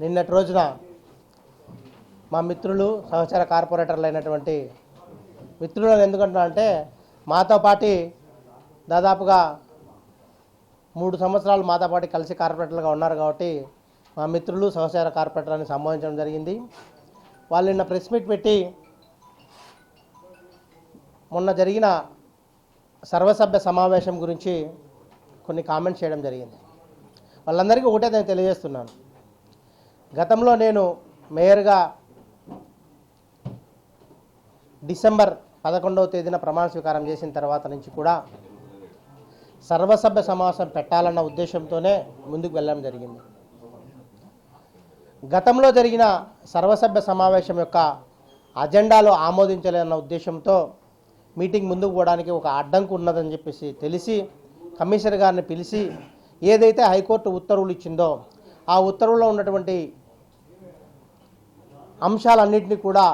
నిన్నటి రోజున మా మిత్రులు సహచర కార్పొరేటర్లు అయినటువంటి మిత్రులను ఎందుకంటున్నా అంటే మాతో పాటి దాదాపుగా మూడు సంవత్సరాలు మాతో పాటు కలిసి కార్పొరేటర్లుగా ఉన్నారు కాబట్టి మా మిత్రులు సహచర కార్పొరేటర్ని సంబోధించడం జరిగింది. వాళ్ళు నిన్న ప్రెస్ మీట్ పెట్టి మొన్న జరిగిన సర్వసభ్య సమావేశం గురించి కొన్ని కామెంట్స్ చేయడం జరిగింది. వాళ్ళందరికీ ఒకటే నేను తెలియజేస్తున్నాను. గతంలో నేను మేయర్గా డిసెంబర్ పదకొండవ తేదీన ప్రమాణ స్వీకారం చేసిన తర్వాత నుంచి కూడా సర్వసభ్య సమావేశం పెట్టాలన్న ఉద్దేశంతోనే ముందుకు వెళ్ళడం జరిగింది. గతంలో జరిగిన సర్వసభ్య సమావేశం యొక్క అజెండాలో ఆమోదించలేదన్న ఉద్దేశంతో మీటింగ్ ముందుకు పోవడానికి ఒక అడ్డంకు ఉన్నదని చెప్పేసి తెలిసి కమిషనర్ గారిని పిలిచి ఏదైతే హైకోర్టు ఉత్తర్వులు ఇచ్చిందో ఆ ఉత్తర్వులో ఉన్నటువంటి అంశాలన్నింటినీ కూడా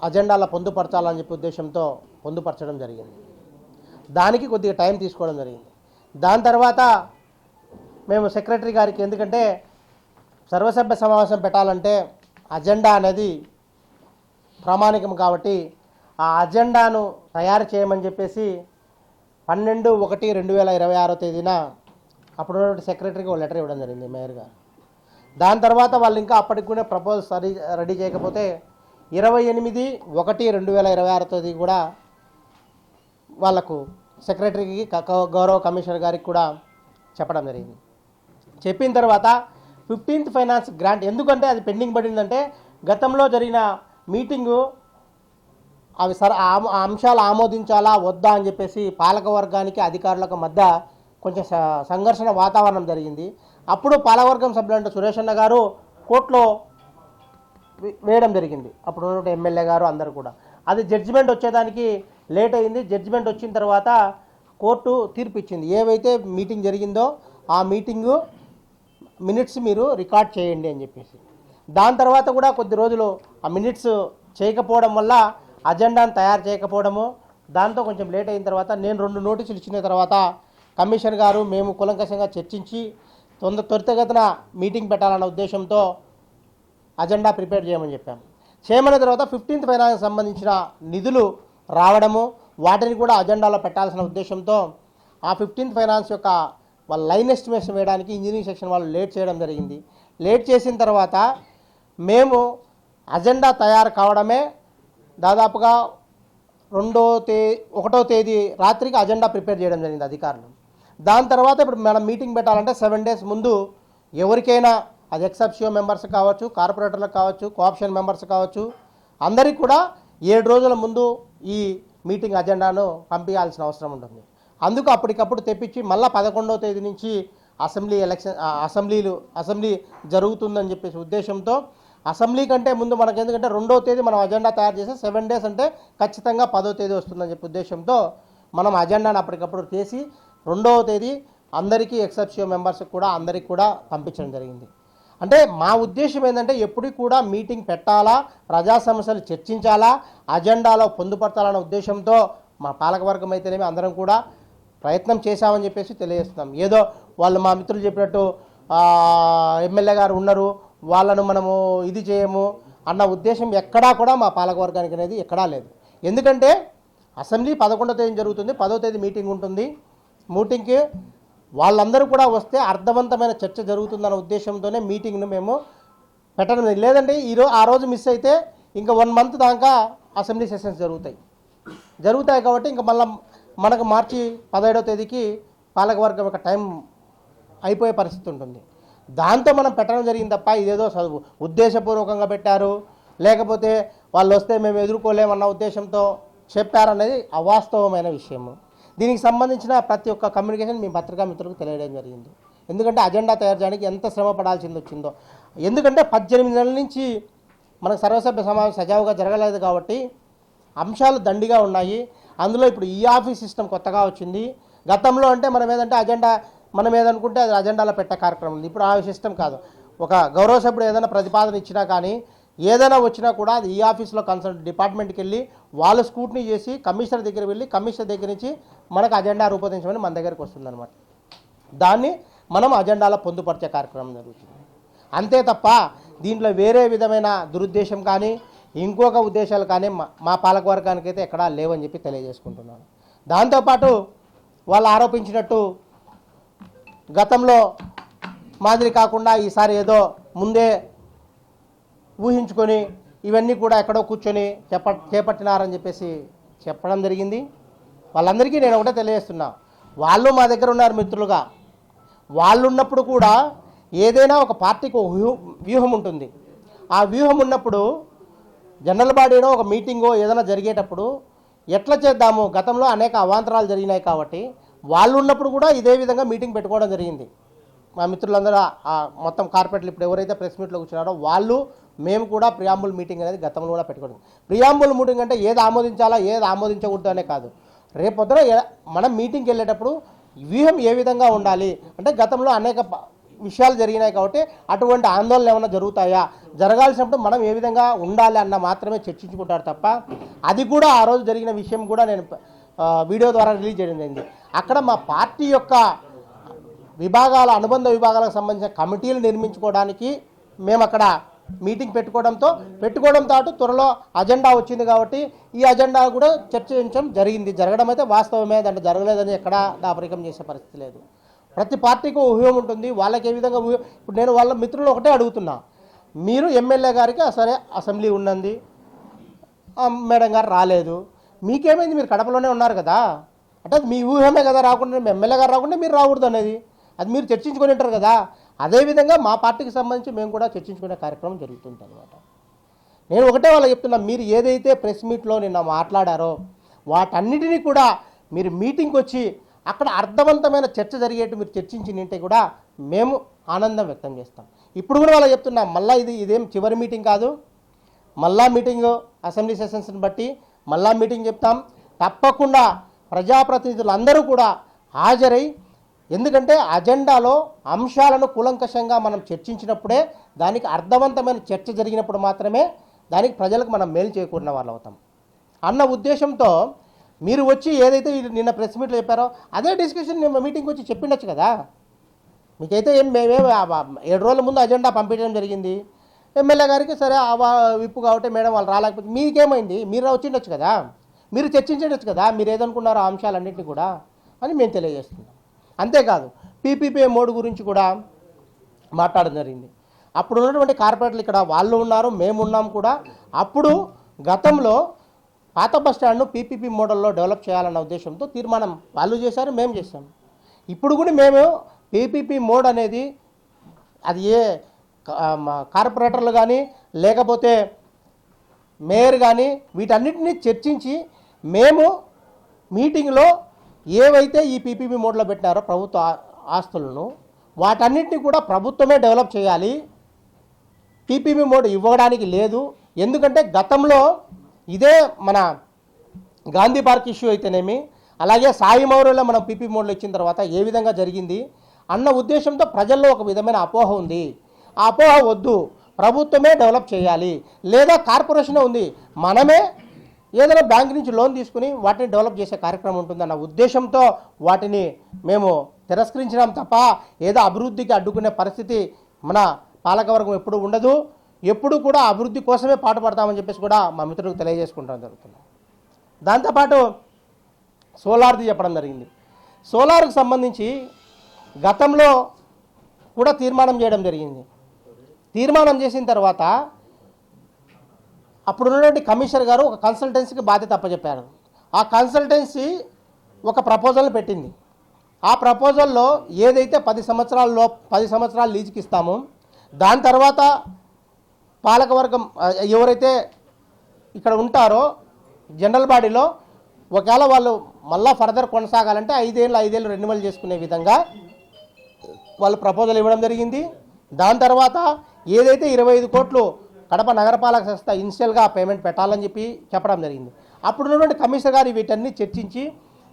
అజెండాలో పొందుపరచాలని చెప్పి ఉద్దేశంతో పొందుపరచడం జరిగింది. దానికి కొద్దిగా టైం తీసుకోవడం జరిగింది. దాని తర్వాత మేము సెక్రటరీ గారికి ఎందుకంటే సర్వసభ్య సమావేశం పెట్టాలంటే అజెండా అనేది ప్రామాణికం కాబట్టి ఆ అజెండాను తయారు చేయమని చెప్పేసి పన్నెండు ఒకటి రెండు వేల ఇరవై ఆరో తేదీన అప్పుడు సెక్రటరీకి ఒక లెటర్ ఇవ్వడం జరిగింది మేయర్ గారు. దాని తర్వాత వాళ్ళు ఇంకా అప్పటికి కూడా ప్రపోజల్ రెడీ రెడీ చేయకపోతే ఇరవై ఎనిమిది ఒకటి రెండు వేల ఇరవై ఆరో తేదీ కూడా వాళ్ళకు సెక్రటరీకి గౌరవ కమిషనర్ గారికి కూడా చెప్పడం జరిగింది. చెప్పిన తర్వాత ఫిఫ్టీన్త్ ఫైనాన్స్ గ్రాంట్ ఎందుకంటే అది పెండింగ్ పడిందంటే గతంలో జరిగిన మీటింగు అవి సర ఆ- అంశాలు ఆమోదించాలా వద్దా అని చెప్పేసి పాలక వర్గానికి అధికారులకు మధ్య కొంచెం సంఘర్షణ వాతావరణం జరిగింది. అప్పుడు పాలకవర్గం సభ్యులంటే సురేష్ అన్న గారు కోర్టులో వేయడం జరిగింది. అప్పుడు ఎమ్మెల్యే గారు అందరు కూడా. అది జడ్జిమెంట్ వచ్చేదానికి లేట్ అయింది. జడ్జిమెంట్ వచ్చిన తర్వాత కోర్టు తీర్పు ఇచ్చింది. ఏవైతే మీటింగ్ జరిగిందో ఆ మీటింగు మినిట్స్ మీరు రికార్డ్ చేయండి అని చెప్పేసి. దాని తర్వాత కూడా కొద్ది రోజులు ఆ మినిట్స్ చేయకపోవడం వల్ల అజెండాను తయారు చేయకపోవడము దాంతో కొంచెం లేట్ అయిన తర్వాత నేను రెండు నోటీసులు ఇచ్చిన తర్వాత కమిషన్ గారు మేము కులంకషంగా చర్చించి తొందర త్వరితగతిన మీటింగ్ పెట్టాలన్న ఉద్దేశంతో అజెండా ప్రిపేర్ చేయమని చెప్పాం చేయమన్న తర్వాత ఫిఫ్టీన్త్ ఫైనాన్స్ సంబంధించిన నిధులు రావడము వాటిని కూడా అజెండాలో పెట్టాల్సిన ఉద్దేశంతో ఆ ఫిఫ్టీన్త్ ఫైనాన్స్ యొక్క వాళ్ళ లైన్ ఎస్టిమేషన్ వేయడానికి ఇంజనీరింగ్ సెక్షన్ వాళ్ళు లేట్ చేయడం జరిగింది. లేట్ చేసిన తర్వాత మేము అజెండా తయారు కావడమే దాదాపుగా రెండో తే ఒకటో తేదీ రాత్రికి అజెండా ప్రిపేర్ చేయడం జరిగింది అధికారులు. దాని తర్వాత ఇప్పుడు మనం మీటింగ్ పెట్టాలంటే సెవెన్ డేస్ ముందు ఎవరికైనా అది ఎక్సెప్షియో మెంబర్స్ కావచ్చు కార్పొరేటర్లకు కావచ్చు కోఆప్షన్ మెంబర్స్ కావచ్చు అందరికీ కూడా ఏడు రోజుల ముందు ఈ మీటింగ్ అజెండాను పంపించాల్సిన అవసరం ఉంటుంది. అందుకు అప్పటికప్పుడు తెప్పించి మళ్ళీ పదకొండవ తేదీ నుంచి అసెంబ్లీ ఎలక్షన్ అసెంబ్లీలు అసెంబ్లీ జరుగుతుందని చెప్పేసి ఉద్దేశంతో అసెంబ్లీ కంటే ముందు మనకు ఎందుకంటే రెండో తేదీ మనం అజెండా తయారు చేసే సెవెన్ డేస్ అంటే ఖచ్చితంగా పదో తేదీ వస్తుందని చెప్పి ఉద్దేశంతో మనం అజెండాను అప్పటికప్పుడు చేసి రెండవ తేదీ అందరికీ ఎక్సెప్షియో మెంబర్స్కి కూడా అందరికీ కూడా పంపించడం జరిగింది. అంటే మా ఉద్దేశం ఏంటంటే ఎప్పటికీ కూడా మీటింగ్ పెట్టాలా ప్రజా సమస్యలు చర్చించాలా అజెండాలో పొందుపరచాలన్న ఉద్దేశంతో మా పాలకవర్గం అయితేనేమి అందరం కూడా ప్రయత్నం చేశామని చెప్పేసి తెలియజేస్తున్నాం. ఏదో వాళ్ళు మా మిత్రులు చెప్పినట్టు ఎమ్మెల్యే గారు ఉన్నారు వాళ్ళను మనము ఇది చేయము అన్న ఉద్దేశం ఎక్కడా కూడా మా పాలకవర్గానికి అనేది ఎక్కడా లేదు. ఎందుకంటే అసెంబ్లీ పదకొండో తేదీ జరుగుతుంది పదో తేదీ మీటింగ్ ఉంటుంది. మీటింగ్కి వాళ్ళందరూ కూడా వస్తే అర్థవంతమైన చర్చ జరుగుతుందన్న ఉద్దేశంతోనే మీటింగ్ను మేము పెట్టడం లేదండి లేదంటే ఈరోజు ఆ రోజు మిస్ అయితే ఇంకా వన్ మంత్ దాకా అసెంబ్లీ సెషన్స్ జరుగుతాయి. జరుగుతాయి కాబట్టి ఇంకా మళ్ళీ మనకు మార్చి పదిహేడవ తేదీకి పాలకవర్గం యొక్క టైం అయిపోయే పరిస్థితి ఉంటుంది. దాంతో మనం పెట్టడం జరిగింది తప్ప ఇదేదో చదువు. ఉద్దేశపూర్వకంగా పెట్టారు. లేకపోతే వాళ్ళు వస్తే మేము ఎదుర్కోలేమన్న ఉద్దేశంతో చెప్పారనేది అవాస్తవమైన విషయము. దీనికి సంబంధించిన ప్రతి ఒక్క కమ్యూనికేషన్ మీ పత్రికా మిత్రులకు తెలియడం జరిగింది. ఎందుకంటే అజెండా తయారు చేయడానికి ఎంత శ్రమ పడాల్సింది వచ్చిందో. ఎందుకంటే పద్దెనిమిది నెలల నుంచి మనకు సర్వసభ్య సమావేశం సజావుగా జరగలేదు కాబట్టి అంశాలు దండిగా ఉన్నాయి. అందులో ఇప్పుడు ఈ ఆఫీస్ సిస్టమ్ కొత్తగా వచ్చింది. గతంలో అంటే మనం ఏదంటే అజెండా మనం ఏదనుకుంటే అది అజెండాలో పెట్టే కార్యక్రమం ఉంది. ఇప్పుడు ఆ సిస్టమ్ కాదు. ఒక గౌరవ సభ్యుడు ఏదైనా ప్రతిపాదన ఇచ్చినా కానీ ఏదైనా వచ్చినా కూడా అది ఈ ఆఫీస్లో కన్సల్ట్ డిపార్ట్మెంట్కి వెళ్ళి వాళ్ళు స్కూట్నీ చేసి కమిషనర్ దగ్గర వెళ్ళి కమిషనర్ దగ్గర నుంచి మనకు అజెండా రూపొందించమని మన దగ్గరికి వస్తుందన్నమాట. దాన్ని మనం అజెండాలో పొందుపరిచే కార్యక్రమం జరుగుతుంది. అంతే తప్ప దీంట్లో వేరే విధమైన దురుద్దేశం కానీ ఇంకొక ఉద్దేశాలు కానీ మా- మా పాలకవర్గానికి అయితే ఎక్కడా లేవని చెప్పి తెలియజేసుకుంటున్నాను. దాంతోపాటు వాళ్ళు ఆరోపించినట్టు గతంలో మాదిరి కాకుండా ఈసారి ఏదో ముందే ఊహించుకొని ఇవన్నీ కూడా ఎక్కడో కూర్చొని చేప చేపట్టినారని చెప్పేసి చెప్పడం జరిగింది. వాళ్ళందరికీ నేను ఒకటే తెలియజేస్తున్నా. వాళ్ళు మా దగ్గర ఉన్నారు మిత్రులుగా. వాళ్ళు ఉన్నప్పుడు కూడా ఏదైనా ఒక పార్టీకి ఒక వ్యూహం వ్యూహం ఉంటుంది. ఆ వ్యూహం ఉన్నప్పుడు జనరల్ బాడీలో ఒక మీటింగో ఏదైనా జరిగేటప్పుడు ఎట్లా చేద్దాము? గతంలో అనేక అవాంతరాలు జరిగినాయి కాబట్టి వాళ్ళు ఉన్నప్పుడు కూడా ఇదే విధంగా మీటింగ్ పెట్టుకోవడం జరిగింది. మా మిత్రులందరూ ఆ మొత్తం కార్పొరేట్లు ఇప్పుడు ఎవరైతే ప్రెస్ మీట్లో కూర్చున్నారో వాళ్ళు మేము కూడా ప్రియాంబుల్ మీటింగ్ అనేది గతంలో కూడా పెట్టుకోవడం ప్రియాంబుల్ మీటింగ్ అంటే ఏది ఆమోదించాలా ఏది ఆమోదించకూడదు అనే కాదు. రేపొద్దున మనం మీటింగ్కి వెళ్ళేటప్పుడు వ్యూహం ఏ విధంగా ఉండాలి? అంటే గతంలో అనేక విషయాలు జరిగినాయి కాబట్టి అటువంటి ఆందోళనలు ఏమైనా జరుగుతాయా? జరగాల్సినప్పుడు మనం ఏ విధంగా ఉండాలి అన్న మాత్రమే చర్చించుకుంటారు తప్ప అది కూడా ఆ రోజు జరిగిన విషయం కూడా నేను వీడియో ద్వారా రిలీజ్ చేయడం జరిగింది. అక్కడ మా పార్టీ యొక్క విభాగాల అనుబంధ విభాగాలకు సంబంధించిన కమిటీలు నిర్మించుకోవడానికి మేము అక్కడ మీటింగ్ పెట్టుకోవడంతో పెట్టుకోవడంతో తాటు త్వరలో అజెండా వచ్చింది కాబట్టి ఈ అజెండా కూడా చర్చించడం జరిగింది. జరగడం అయితే వాస్తవమే దాంట్లో జరగలేదని ఎక్కడా దాపరికం చేసే పరిస్థితి లేదు. ప్రతి పార్టీకి ఊహ్యం ఉంటుంది వాళ్ళకి ఏ విధంగా ఇప్పుడు నేను వాళ్ళ మిత్రులు ఒకటే అడుగుతున్నా. మీరు ఎమ్మెల్యే గారికి సరే అసెంబ్లీ ఉన్నది మేడం గారు రాలేదు. మీకేమైంది? మీరు కడపలోనే ఉన్నారు కదా. అంటే అది మీ ఊహమే కదా రాకుండా మీ ఎమ్మెల్యే గారు రాకుండా మీరు రాకూడదు అనేది. అది మీరు చర్చించుకొని ఉంటారు కదా. అదేవిధంగా మా పార్టీకి సంబంధించి మేము కూడా చర్చించుకునే కార్యక్రమం జరుగుతుంది అనమాట నేను ఒకటే వాళ్ళకి చెప్తున్నా మీరు ఏదైతే ప్రెస్ మీట్లో నిన్న మాట్లాడారో వాటన్నిటినీ కూడా మీరు మీటింగ్కి వచ్చి అక్కడ అర్థవంతమైన చర్చ జరిగేట్టు మీరు చర్చించినంటే కూడా మేము ఆనందం వ్యక్తం చేస్తాం. ఇప్పుడు కూడా వాళ్ళకి చెప్తున్నాం మళ్ళీ ఇది ఇదేం చివరి మీటింగ్ కాదు. మళ్ళా మీటింగ్ అసెంబ్లీ సెషన్స్ని బట్టి మళ్ళా మీటింగ్ చెప్తాం. తప్పకుండా ప్రజాప్రతినిధులు అందరూ కూడా హాజరై ఎందుకంటే అజెండాలో అంశాలను కూలంకషంగా మనం చర్చించినప్పుడే దానికి అర్థవంతమైన చర్చ జరిగినప్పుడు మాత్రమే దానికి ప్రజలకు మనం మేలు చేకూరిన వాళ్ళు అవుతాం. అన్న ఉద్దేశంతో మీరు వచ్చి ఏదైతే నిన్న ప్రెస్ మీట్లో చెప్పారో అదే డిస్కషన్ నేను మీటింగ్కి వచ్చి చెప్పిండొచ్చు కదా. మీకైతే ఏం మేమే ఏడు రోజుల ముందు అజెండా పంపించడం జరిగింది. ఎమ్మెల్యే గారికి సరే ఆ విప్పు కాబట్టి మేడం వాళ్ళు రాలేకపోతే మీకేమైంది? మీరు వచ్చిండొచ్చు కదా? మీరు చర్చించవచ్చు కదా? మీరు ఏదనుకున్నారో ఆ అంశాలన్నింటినీ కూడా అని మేము తెలియజేస్తున్నాం. అంతేకాదు పీపీపీ మోడ్ గురించి కూడా మాట్లాడడం జరిగింది. అప్పుడు ఉన్నటువంటి కార్పొరేటర్లు ఇక్కడ వాళ్ళు ఉన్నారు మేము ఉన్నాం కూడా. అప్పుడు గతంలో పాత బస్ స్టాండ్ను పీపీపీ మోడల్లో డెవలప్ చేయాలన్న ఉద్దేశంతో తీర్మానం వాళ్ళు చేశారు మేము చేశాం. ఇప్పుడు కూడా మేము పీపీపీ మోడ్ అనేది అది ఏ కార్పొరేటర్లు కానీ లేకపోతే మేయర్ కానీ వీటన్నిటిని చర్చించి మేము మీటింగ్లో ఏవైతే ఈ పీపీపీ మోడ్లో పెట్టినారో ప్రభుత్వ ఆస్తులను వాటన్నిటిని కూడా ప్రభుత్వమే డెవలప్ చేయాలి. పీపీపీ మోడ్ ఇవ్వడానికి లేదు. ఎందుకంటే గతంలో ఇదే మన గాంధీ పార్క్ ఇష్యూ అయితేనేమి అలాగే సాయి మౌర్యలో మనం పీపీ మోడ్లో ఇచ్చిన తర్వాత ఏ విధంగా జరిగింది అన్న ఉద్దేశంతో ప్రజల్లో ఒక విధమైన అపోహ ఉంది. అపోహ వద్దు ప్రభుత్వమే డెవలప్ చేయాలి. లేదా కార్పొరేషనే ఉంది. మనమే ఏదైనా బ్యాంక్ నుంచి లోన్ తీసుకుని వాటిని డెవలప్ చేసే కార్యక్రమం ఉంటుందన్న ఉద్దేశంతో వాటిని మేము తిరస్కరించినాం తప్ప ఏదో అభివృద్ధికి అడ్డుకునే పరిస్థితి మన పాలకవర్గం ఎప్పుడు ఉండదు. ఎప్పుడు కూడా అభివృద్ధి కోసమే పాటుపడతామని చెప్పేసి కూడా మా మిత్రులకు తెలియజేసుకుంటాం జరుగుతుంది. దాంతోపాటు సోలార్ది చెప్పడం జరిగింది. సోలార్కు సంబంధించి గతంలో కూడా తీర్మానం చేయడం జరిగింది. తీర్మానం చేసిన తర్వాత అప్పుడు ఉన్నటువంటి కమిషనర్ గారు ఒక కన్సల్టెన్సీకి బాధ్యత అప్పచెప్పారు. ఆ కన్సల్టెన్సీ ఒక ప్రపోజల్ పెట్టింది. ఆ ప్రపోజల్లో ఏదైతే పది సంవత్సరాల్లో పది సంవత్సరాలు లీజుకి ఇస్తామో దాని తర్వాత పాలకవర్గం ఎవరైతే ఇక్కడ ఉంటారో జనరల్ బాడీలో ఒకవేళ వాళ్ళు మళ్ళా ఫర్దర్ కొనసాగాలంటే ఐదేళ్ళు ఐదేళ్ళు రెన్యువల్ చేసుకునే విధంగా వాళ్ళు ప్రపోజల్ ఇవ్వడం జరిగింది. దాని తర్వాత ఏదైతే ఇరవై ఐదు కోట్లు కడప నగరపాలక సంస్థ ఇనిషియల్గా పేమెంట్ పెట్టాలని చెప్పి చెప్పడం జరిగింది. అప్పుడు ఉన్నటువంటి కమిషనర్ గారు వీటన్ని చర్చించి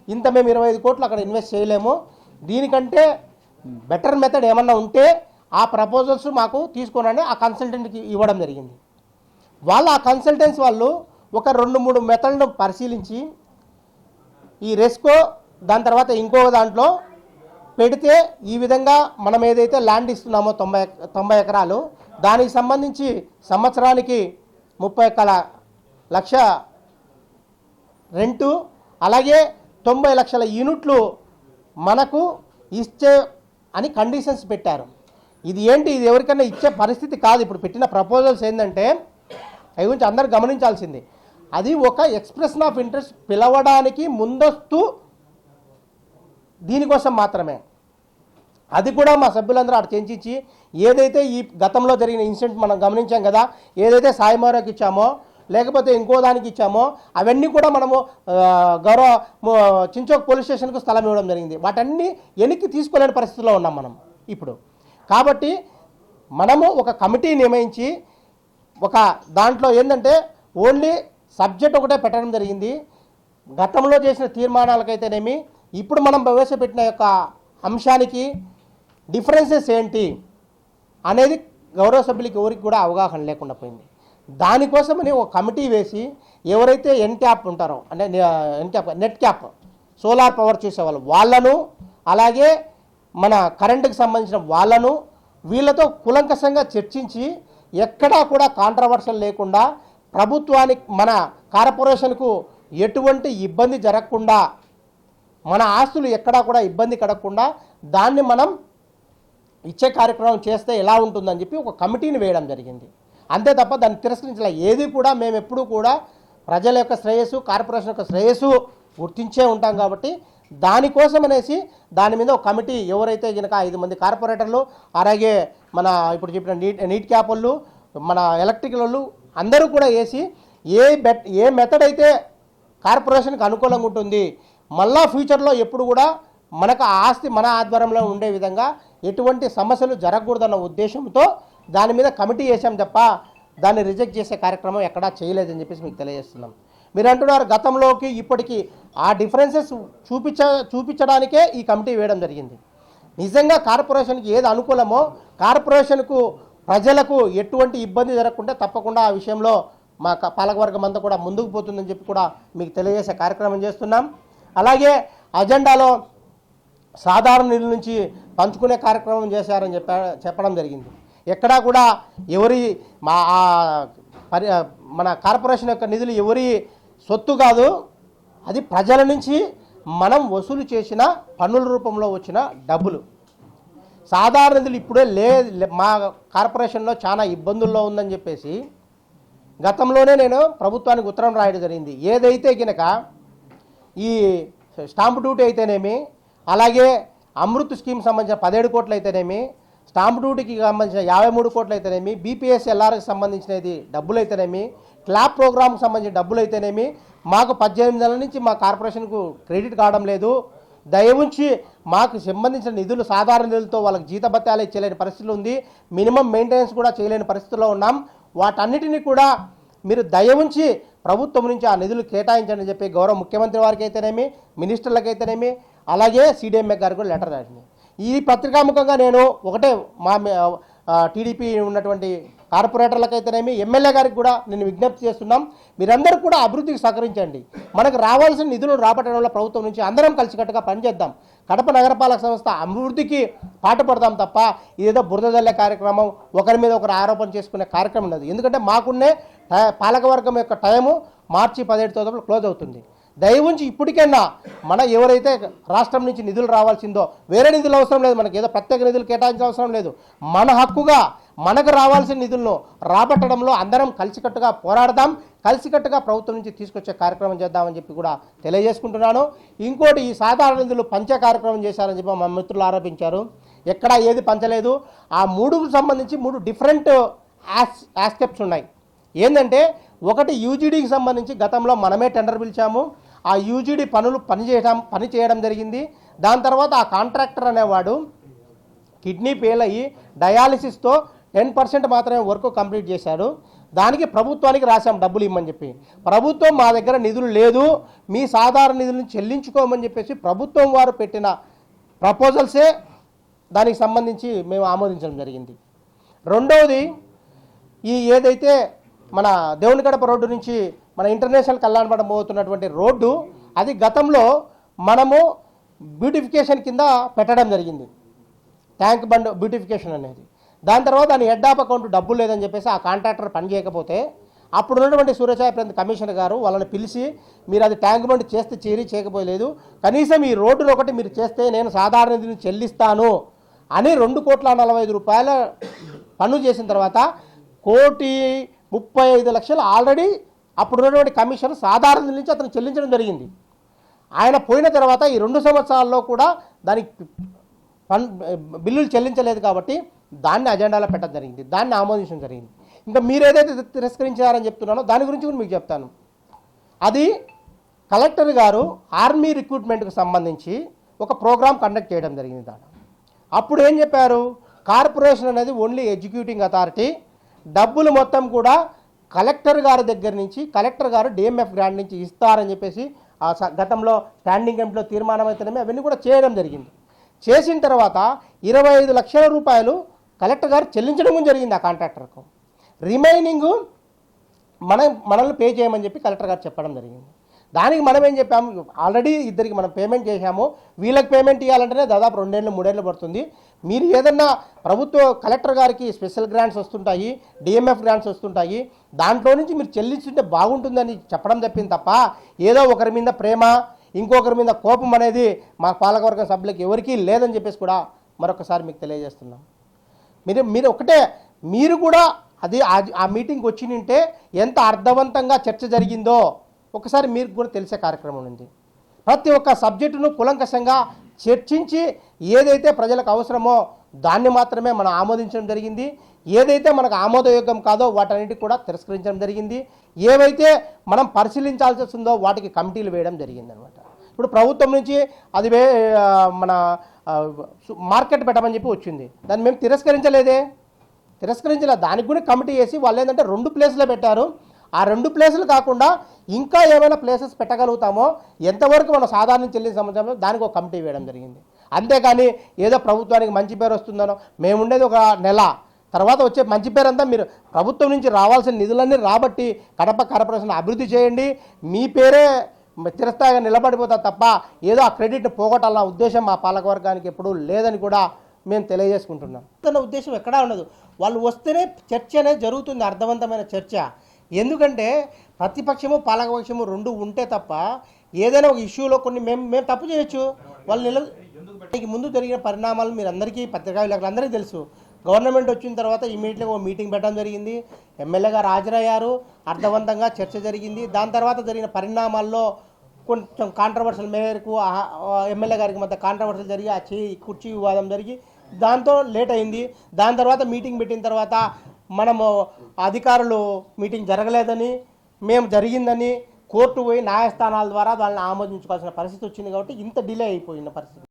ఇంత మేము ఇరవై ఐదు కోట్లు అక్కడ ఇన్వెస్ట్ చేయలేము దీనికంటే బెటర్ మెథడ్ ఏమన్నా ఉంటే ఆ ప్రపోజల్స్ మాకు తీసుకోనని ఆ కన్సల్టెంట్కి ఇవ్వడం జరిగింది. వాళ్ళ ఆ కన్సల్టెన్స్ వాళ్ళు ఒక రెండు మూడు మెథడ్ను పరిశీలించి ఈ రెస్కో దాని తర్వాత ఇంకో దాంట్లో పెడితే ఈ విధంగా మనం ఏదైతే ల్యాండ్ ఇస్తున్నామో తొంభై తొంభై ఎకరాలు దానికి సంబంధించి సంవత్సరానికి ముప్పై ఒక్క లక్ష రెంటు అలాగే తొంభై లక్షల యూనిట్లు మనకు ఇచ్చే అని కండిషన్స్ పెట్టారు. ఇది ఏంటి? ఇది ఎవరికైనా ఇచ్చే పరిస్థితి కాదు. ఇప్పుడు పెట్టిన ప్రపోజల్స్ ఏంటంటే అవి గురించి అందరు గమనించాల్సింది. అది ఒక ఎక్స్ప్రెషన్ ఆఫ్ ఇంట్రెస్ట్ పిలవడానికి ముందస్తు దీనికోసం మాత్రమే. అది కూడా మా సభ్యులందరూ అటు చెంచిచ్చి ఏదైతే ఈ గతంలో జరిగిన ఇన్సిడెంట్ మనం గమనించాం కదా ఏదైతే సాయిమారాకి ఇచ్చామో లేకపోతే ఇంకో దానికి ఇచ్చామో అవన్నీ కూడా మనము గౌరవ చించోక్ పోలీస్ స్టేషన్కు స్థలం ఇవ్వడం జరిగింది. వాటన్ని వెనక్కి తీసుకోలేని పరిస్థితిలో ఉన్నాం మనం ఇప్పుడు. కాబట్టి మనము ఒక కమిటీ నియమించి ఒక దాంట్లో ఏంటంటే ఓన్లీ సబ్జెక్ట్ ఒకటే పెట్టడం జరిగింది. గతంలో చేసిన తీర్మానాలకైతేనేమి ఇప్పుడు మనం ప్రవేశపెట్టిన యొక్క అంశానికి డిఫరెన్సెస్ ఏంటి అనేది గౌరవ సభ్యులకి ఎవరికి కూడా అవగాహన లేకుండా పోయింది. దానికోసమని ఒక కమిటీ వేసి ఎవరైతే ఎన్ ట్యాప్ ఉంటారో అంటే ఎన్ ట్యాప్ నెట్ క్యాప్ సోలార్ పవర్ చేసేవాళ్ళు వాళ్ళను అలాగే మన కరెంటుకి సంబంధించిన వాళ్ళను వీళ్ళతో కులంకషంగా చర్చించి ఎక్కడా కూడా కాంట్రవర్షన్ లేకుండా ప్రభుత్వానికి మన కార్పొరేషన్కు ఎటువంటి ఇబ్బంది జరగకుండా మన ఆస్తులు ఎక్కడా కూడా ఇబ్బంది కడగకుండా దాన్ని మనం ఇచ్చే కార్యక్రమం చేస్తే ఎలా ఉంటుందని చెప్పి ఒక కమిటీని వేయడం జరిగింది. అంతే తప్ప దాన్ని తిరస్కరించలే. ఏది కూడా మేము ఎప్పుడూ కూడా ప్రజల యొక్క శ్రేయస్సు కార్పొరేషన్ యొక్క శ్రేయస్సు గుర్తించే ఉంటాం కాబట్టి దానికోసం అనేసి దాని మీద ఒక కమిటీ ఎవరైతే కనుక ఐదు మంది కార్పొరేటర్లు అలాగే మన ఇప్పుడు చెప్పిన నీట్ నీట్ క్యాప్ వాళ్ళు మన ఎలక్ట్రికల్ వాళ్ళు అందరూ కూడా వేసి ఏ బెట్ ఏ మెథడ్ అయితే కార్పొరేషన్కి అనుకూలంగా ఉంటుంది మళ్ళా ఫ్యూచర్లో ఎప్పుడు కూడా మనకు ఆస్తి మన ఆధ్వర్యంలో ఉండే విధంగా ఎటువంటి సమస్యలు జరగకూడదన్న ఉద్దేశంతో దాని మీద కమిటీ వేసాం తప్ప దాన్ని రిజెక్ట్ చేసే కార్యక్రమం ఎక్కడా చేయలేదని చెప్పేసి మీకు తెలియజేస్తున్నాం. మీరు అంటున్నారు గతంలోకి ఇప్పటికి ఆ డిఫరెన్సెస్ చూపించ చూపించడానికే ఈ కమిటీ వేయడం జరిగింది. నిజంగా కార్పొరేషన్కి ఏది అనుకూలమో కార్పొరేషన్కు ప్రజలకు ఎటువంటి ఇబ్బంది జరగకుండా తప్పకుండా ఆ విషయంలో మా క- పాలకవర్గం అంతా కూడా ముందుకు పోతుందని చెప్పి కూడా మీకు తెలియజేసే కార్యక్రమం చేస్తున్నాం. అలాగే అజెండాలో సాధారణ నిధుల నుంచి పంచుకునే కార్యక్రమం చేశారని చెప్ప చెప్పడం జరిగింది. ఎక్కడా కూడా ఎవరి మా పరి మన కార్పొరేషన్ యొక్క నిధులు ఎవరి సొత్తు కాదు అది ప్రజల నుంచి మనం వసూలు చేసిన పన్నుల రూపంలో వచ్చిన డబ్బులు. సాధారణ నిధులు ఇప్పుడే లే లే- మా కార్పొరేషన్లో చాలా ఇబ్బందుల్లో ఉందని చెప్పేసి గతంలోనే నేను ప్రభుత్వానికి ఉత్తరం రాయడం జరిగింది. ఏదైతే కనుక ఈ స్టాంప్ డ్యూటీ అయితేనేమి అలాగే అమృత్ స్కీమ్ సంబంధించిన పదిహేడు కోట్లు అయితేనేమి స్టాంప్ డ్యూటీకి సంబంధించిన యాభై మూడు కోట్లు అయితేనేమి బీపీఎస్ ఎల్ఆర్కి సంబంధించినది డబ్బులు అయితేనేమి క్లాప్ ప్రోగ్రామ్కి సంబంధించిన డబ్బులు అయితేనేమి మాకు పద్దెనిమిది నెలల నుంచి మా కార్పొరేషన్కు క్రెడిట్ కావడం లేదు. దయవుంచి మాకు సంబంధించిన నిధులు సాధారణ నిధులతో వాళ్ళకి జీతభత్యాలు ఇచ్చలేని పరిస్థితులు ఉంది. మినిమం మెయింటెనెన్స్ కూడా చేయలేని పరిస్థితుల్లో ఉన్నాం. వాటన్నిటిని కూడా మీరు దయ ఉంచి ప్రభుత్వం నుంచి ఆ నిధులు కేటాయించండి అని చెప్పి గౌరవ ముఖ్యమంత్రి వారికి అయితేనేమి మినిస్టర్లకైతేనేమి అలాగే సీడీఎంఏ గారికి కూడా లెటర్ రాసింది. ఈ పత్రికాముఖంగా నేను ఒకటే మా టీడీపీ ఉన్నటువంటి కార్పొరేటర్లకైతేనేమి ఎమ్మెల్యే గారికి కూడా నేను విజ్ఞప్తి చేస్తున్నాం. మీరందరూ కూడా అభివృద్ధికి సహకరించండి. మనకు రావాల్సిన నిధులు రాబట్టడంలో ప్రభుత్వం నుంచి అందరం కలిసికట్టుగా పనిచేద్దాం. కడప నగరపాలక సంస్థ అభివృద్ధికి పాటుపడదాం తప్ప ఇదేదో బురదజల్లే కార్యక్రమం ఒకరి మీద ఒకరు ఆరోపణ చేసుకునే కార్యక్రమం లేదు. ఎందుకంటే మాకున్నే టై- పాలకవర్గం యొక్క టైము మార్చి పదిహేడు తొమ్మిది క్లోజ్ అవుతుంది. దయవుంచి ఇప్పటికైనా మన ఎవరైతే రాష్ట్రం నుంచి నిధులు రావాల్సిందో వేరే నిధులు అవసరం లేదు మనకి ఏదో ప్రత్యేక నిధులు కేటాయించిన అవసరం లేదు. మన హక్కుగా మనకు రావాల్సిన నిధులను రాబట్టడంలో అందరం కలిసికట్టుగా పోరాడదాం కలిసికట్టుగా ప్రభుత్వం నుంచి తీసుకొచ్చే కార్యక్రమం చేద్దామని చెప్పి కూడా తెలియజేసుకుంటున్నాను. ఇంకోటి ఈ సాధారణ నిధులు పంచే కార్యక్రమం చేశారని చెప్పి మా మిత్రులు ఆరోపించారు. ఎక్కడా ఏది పంచలేదు. ఆ మూడుకు సంబంధించి మూడు డిఫరెంట్ యాస్ ఆస్పెక్ట్స్ ఉన్నాయి. ఏంటంటే ఒకటి యూజీడీకి సంబంధించి గతంలో మనమే టెండర్ పిలిచాము. ఆ యూజీడీ పనులు పనిచేయడం పని చేయడం జరిగింది. దాని తర్వాత ఆ కాంట్రాక్టర్ అనేవాడు కిడ్నీ ఫెయిల్ అయ్యి డయాలిసిస్తో టెన్ పర్సెంట్ మాత్రమే వర్క్ కంప్లీట్ చేశాడు. దానికి ప్రభుత్వానికి రాశాం డబ్బులు ఇమ్మని చెప్పి. ప్రభుత్వం మా దగ్గర నిధులు లేదు మీ సాధారణ నిధులను చెల్లించుకోమని చెప్పేసి ప్రభుత్వం వారు పెట్టిన ప్రపోజల్సే దానికి సంబంధించి మేము ఆమోదించడం జరిగింది. రెండవది ఈ ఏదైతే మన దేవునిగడప రోడ్డు నుంచి మన ఇంటర్నేషనల్ కళ్యాణపడం పోతున్నటువంటి రోడ్డు అది గతంలో మనము బ్యూటిఫికేషన్ కింద పెట్టడం జరిగింది. ట్యాంక్ బండ్ బ్యూటిఫికేషన్ అనేది. దాని తర్వాత దాని హెడ్ ఆఫ్ అకౌంట్ డబ్బులు లేదని చెప్పేసి ఆ కాంట్రాక్టర్ పని చేయకపోతే అప్పుడు ఉన్నటువంటి సూర్యచాయ కమిషనర్ గారు వాళ్ళని పిలిచి మీరు అది ట్యాంక్ బండ్ చేస్తే చేరి చేయకపోలేదు కనీసం ఈ రోడ్డులో ఒకటి మీరు చేస్తే నేను సాధారణ నిధిని చెల్లిస్తాను అని రెండు కోట్ల నలభై ఐదు రూపాయల పన్ను చేసిన తర్వాత కోటి ముప్పై ఐదు లక్షలు ఆల్రెడీ అప్పుడు ఉన్నటువంటి కమిషన్ సాధారణ నుంచి అతను చెల్లించడం జరిగింది. ఆయన పోయిన తర్వాత ఈ రెండు సంవత్సరాల్లో కూడా దానికి ఫండ్ బిల్లులు చెల్లించలేదు కాబట్టి దాన్ని అజెండాలో పెట్టడం జరిగింది. దాన్ని ఆమోదించడం జరిగింది. ఇంకా మీరు ఏదైతే తిరస్కరించారని చెప్తున్నానో దాని గురించి కూడా మీకు చెప్తాను. అది కలెక్టర్ గారు ఆర్మీ రిక్రూట్మెంట్కి సంబంధించి ఒక ప్రోగ్రామ్ కండక్ట్ చేయడం జరిగింది దాని అప్పుడు ఏం చెప్పారు? కార్పొరేషన్ అనేది ఓన్లీ ఎగ్జిక్యూటింగ్ అథారిటీ. డబ్బులు మొత్తం కూడా కలెక్టర్ గారి దగ్గర నుంచి కలెక్టర్ గారు డిఎంఎఫ్ గ్రాంట్ నుంచి ఇస్తారని చెప్పేసి ఆ స- గతంలో స్టాండింగ్ కమిటీలో తీర్మానం అయితేనేమి అవన్నీ కూడా చేయడం జరిగింది. చేసిన తర్వాత ఇరవై ఐదు లక్షల రూపాయలు కలెక్టర్ గారు చెల్లించడం జరిగింది ఆ కాంట్రాక్టర్కు. రిమైనింగ్ మనం మనల్ని పే చేయమని చెప్పి కలెక్టర్ గారు చెప్పడం జరిగింది. దానికి మనం ఏం చెప్పాము? ఆల్రెడీ ఇద్దరికి మనం పేమెంట్ చేశాము. వీళ్ళకి పేమెంట్ ఇవ్వాలంటేనే దాదాపు రెండేళ్ళు మూడేళ్ళు పడుతుంది. మీరు ఏదన్నా ప్రభుత్వ కలెక్టర్ గారికి స్పెషల్ గ్రాంట్స్ వస్తుంటాయి డిఎంఎఫ్ గ్రాంట్స్ వస్తుంటాయి దాంట్లో నుంచి మీరు చెల్లించుంటే బాగుంటుందని చెప్పడం తప్పింది తప్ప ఏదో ఒకరి మీద ప్రేమ ఇంకొకరి మీద కోపం అనేది మా పాలకవర్గం సభ్యులకు ఎవరికీ లేదని చెప్పేసి కూడా మరొకసారి మీకు తెలియజేస్తున్నాం. మీరు మీరు ఒకటే మీరు కూడా అది ఆ- ఆ మీటింగ్కి వచ్చి నింటే ఎంత అర్థవంతంగా చర్చ జరిగిందో ఒకసారి మీరు కూడా తెలిసే కార్యక్రమం ఉంది. ప్రతి ఒక్క సబ్జెక్టును కులంకషంగా చర్చించి ఏదైతే ప్రజలకు అవసరమో దాన్ని మాత్రమే మనం ఆమోదించడం జరిగింది. ఏదైతే మనకు ఆమోదయోగ్యం కాదో వాటన్నిటి కూడా తిరస్కరించడం జరిగింది. ఏవైతే మనం పరిశీలించాల్సి వస్తుందో వాటికి కమిటీలు వేయడం జరిగింది అనమాట ఇప్పుడు ప్రభుత్వం నుంచి అది వే మన మార్కెట్ పెట్టమని చెప్పి వచ్చింది. దాన్ని మేము తిరస్కరించలేదే. తిరస్కరించలేదు దానికి కూడా కమిటీ వేసి వాళ్ళు ఏంటంటే రెండు ప్లేస్లో పెట్టారు. ఆ రెండు ప్లేసులు కాకుండా ఇంకా ఏమైనా ప్లేసెస్ పెట్టగలుగుతామో ఎంతవరకు మనం సాధారణ చెల్లిన సంవత్సరంలో దానికి ఒక కమిటీ వేయడం జరిగింది. అంతేకాని ఏదో ప్రభుత్వానికి మంచి పేరు వస్తుందనో మేముండేది ఒక నెల తర్వాత వచ్చే మంచి పేరంతా మీరు ప్రభుత్వం నుంచి రావాల్సిన నిధులన్నీ రాబట్టి కడప కార్పొరేషన్ అభివృద్ధి చేయండి. మీ పేరే చిరస్థాయిగా నిలబడిపోతారు తప్ప ఏదో ఆ క్రెడిట్ పోగొట్టాలన్న ఉద్దేశం మా పాలకవర్గానికి ఎప్పుడూ లేదని కూడా మేము తెలియజేసుకుంటున్నాం. తన ఉద్దేశం ఎక్కడా ఉండదు. వాళ్ళు వస్తేనే చర్చ అనేది జరుగుతుంది అర్థవంతమైన చర్చ. ఎందుకంటే ప్రతిపక్షము పాలకపక్షము రెండు ఉంటే తప్ప ఏదైనా ఒక ఇష్యూలో కొన్ని మేము మేము తప్పు చేయొచ్చు. వాళ్ళు నిల ముందు జరిగిన పరిణామాలు మీరు అందరికీ పత్రికా విలేకరులందరికీ తెలుసు. గవర్నమెంట్ వచ్చిన తర్వాత ఇమీడియట్గా ఒక మీటింగ్ పెట్టడం జరిగింది. ఎమ్మెల్యే గారు హాజరయ్యారు. అర్థవంతంగా చర్చ జరిగింది. దాని తర్వాత జరిగిన పరిణామాల్లో కొంచెం కాంట్రవర్షల్ మేరకు ఎమ్మెల్యే గారికి మధ్య కాంట్రవర్షల్ జరిగి ఆ చేయి కుర్చీ వివాదం జరిగి దాంతో లేట్ అయింది. దాని తర్వాత మీటింగ్ పెట్టిన తర్వాత మనము అధికారులు మీటింగ్ జరగలేదని మేము జరిగిందని కోర్టు పోయి న్యాయస్థానాల ద్వారా వాళ్ళని ఆమోదించుకోవాల్సిన పరిస్థితి వచ్చింది కాబట్టి ఇంత డిలే అయిపోయిన పరిస్థితి.